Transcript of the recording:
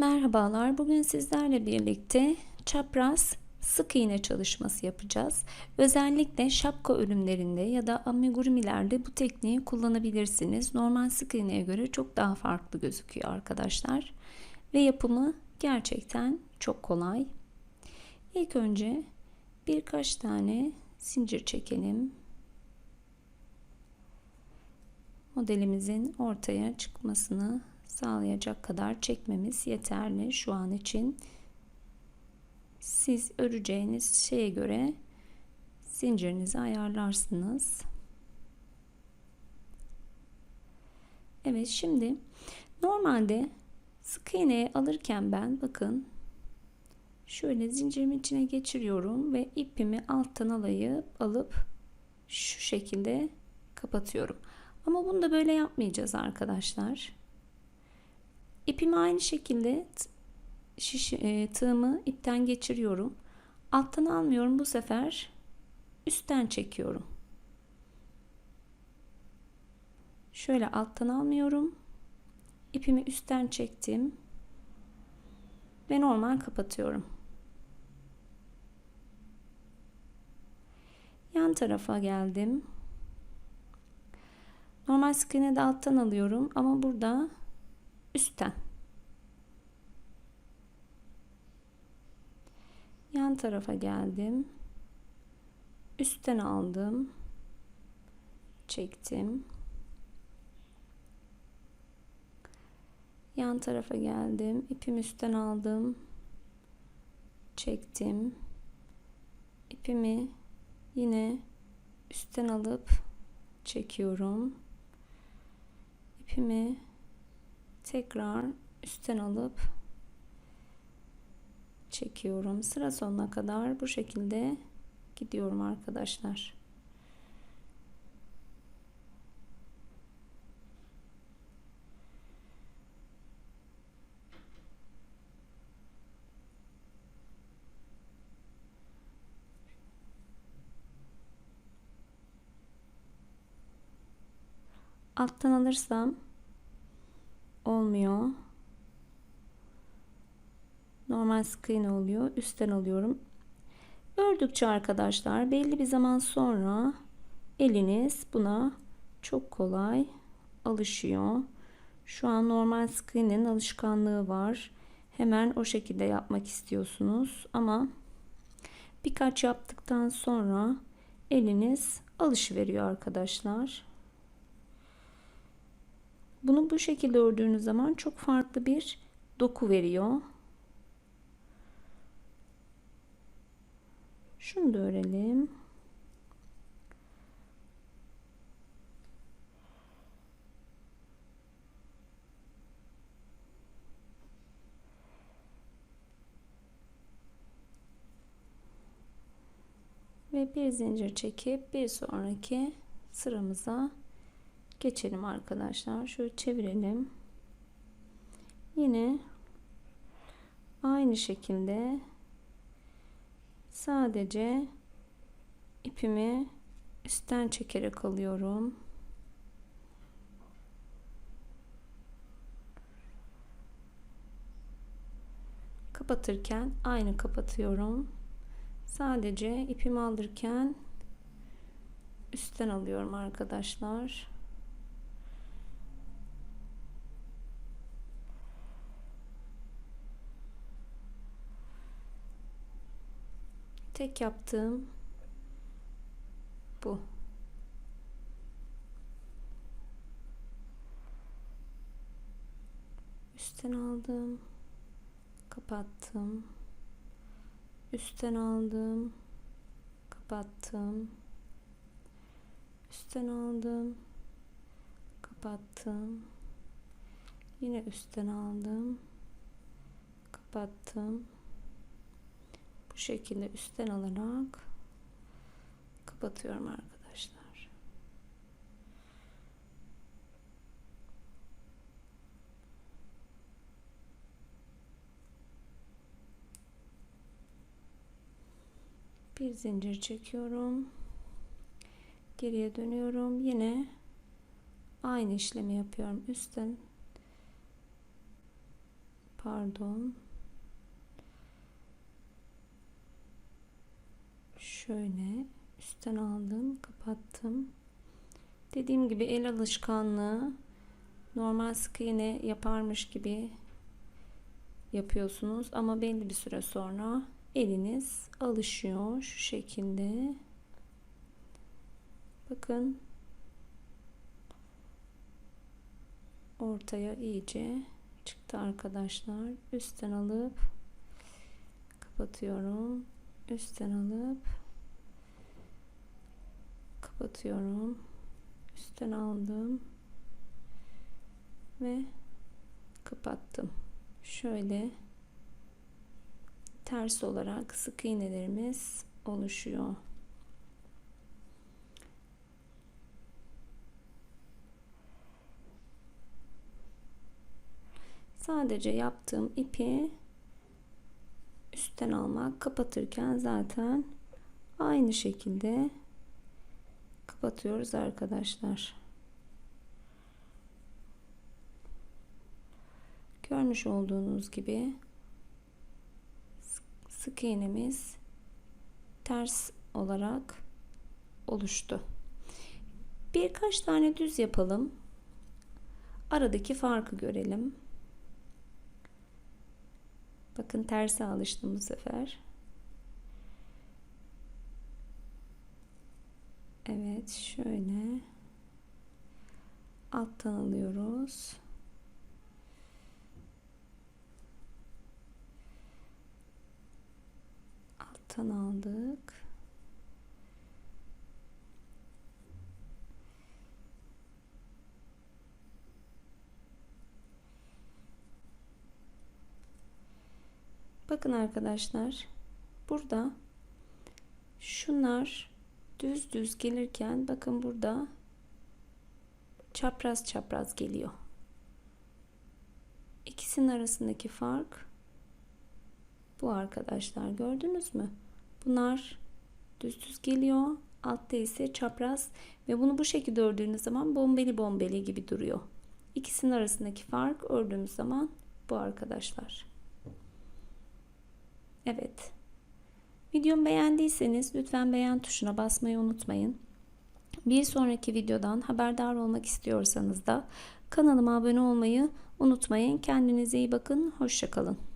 Merhabalar. Bugün sizlerle birlikte çapraz sık iğne çalışması yapacağız. Özellikle şapka örümlerinde ya da amigurumilerde bu tekniği kullanabilirsiniz. Normal sık iğneye göre çok daha farklı gözüküyor arkadaşlar. Ve yapımı gerçekten çok kolay. İlk önce birkaç tane zincir çekelim. Modelimizin ortaya çıkmasını sağlayacak kadar çekmemiz yeterli şu an için. Siz öreceğiniz şeye göre zincirinizi ayarlarsınız. Evet şimdi normalde sık iğneyi alırken ben bakın şöyle zincirimin içine geçiriyorum ve ipimi alttan alayıp alıp şu şekilde kapatıyorum. Ama bunu da böyle yapmayacağız arkadaşlar. İpimi aynı şekilde şiş, e, tığımı ipten geçiriyorum. Alttan almıyorum bu sefer üstten çekiyorum. Şöyle alttan almıyorum. İpimi üstten çektim. Ve normal kapatıyorum. Yan tarafa geldim. Normal sık iğne de alttan alıyorum ama burada üstten. Yan tarafa geldim. Üstten aldım. Çektim. Yan tarafa geldim. İpim üstten aldım. Çektim. İpimi yine üstten alıp çekiyorum. İpimi tekrar üstten alıp çekiyorum. Sıra sonuna kadar bu şekilde gidiyorum arkadaşlar. Alttan alırsam olmuyor. Normal sık iğne oluyor. Üstten alıyorum. Ördükçe arkadaşlar belli bir zaman sonra eliniz buna çok kolay alışıyor. Şu an normal sık iğnenin alışkanlığı var. Hemen o şekilde yapmak istiyorsunuz ama birkaç yaptıktan sonra eliniz alışıveriyor arkadaşlar. Bunu bu şekilde ördüğünüz zaman çok farklı bir doku veriyor. Şunu da örelim. Ve bir zincir çekip bir sonraki sıramıza geçelim arkadaşlar. Şöyle çevirelim. Yine aynı şekilde sadece ipimi üstten çekerek alıyorum. Kapatırken aynı kapatıyorum. Sadece ipimi alırken üstten alıyorum arkadaşlar. Tek yaptığım bu. Üstten aldım. Kapattım. Üstten aldım. Kapattım. Üstten aldım. Kapattım. Yine üstten aldım. Kapattım şekilde üstten alarak kapatıyorum arkadaşlar. Bir zincir çekiyorum. Geriye dönüyorum. Yine aynı işlemi yapıyorum. Üstten Pardon. Şöyle üstten aldım, kapattım. Dediğim gibi el alışkanlığı normal sık iğne yaparmış gibi yapıyorsunuz ama belli bir süre sonra eliniz alışıyor şu şekilde. Bakın ortaya iyice çıktı arkadaşlar. Üstten alıp kapatıyorum. Üstten alıp kapatıyorum. Üstten aldım ve kapattım. Şöyle ters olarak sık iğnelerimiz oluşuyor. Sadece yaptığım ipi üstten almak kapatırken zaten aynı şekilde kapatıyoruz arkadaşlar. Görmüş olduğunuz gibi sık iğnemiz ters olarak oluştu. Birkaç tane düz yapalım. Aradaki farkı görelim. Bakın terse alıştım bu sefer. Evet şöyle alttan alıyoruz. Alttan aldık. Bakın arkadaşlar burada şunlar düz düz gelirken bakın burada çapraz çapraz geliyor. İkisinin arasındaki fark bu arkadaşlar gördünüz mü? Bunlar düz düz geliyor. Altta ise çapraz ve bunu bu şekilde ördüğünüz zaman bombeli bombeli gibi duruyor. İkisinin arasındaki fark ördüğümüz zaman bu arkadaşlar. Evet. Videomu beğendiyseniz lütfen beğen tuşuna basmayı unutmayın. Bir sonraki videodan haberdar olmak istiyorsanız da kanalıma abone olmayı unutmayın. Kendinize iyi bakın. Hoşçakalın.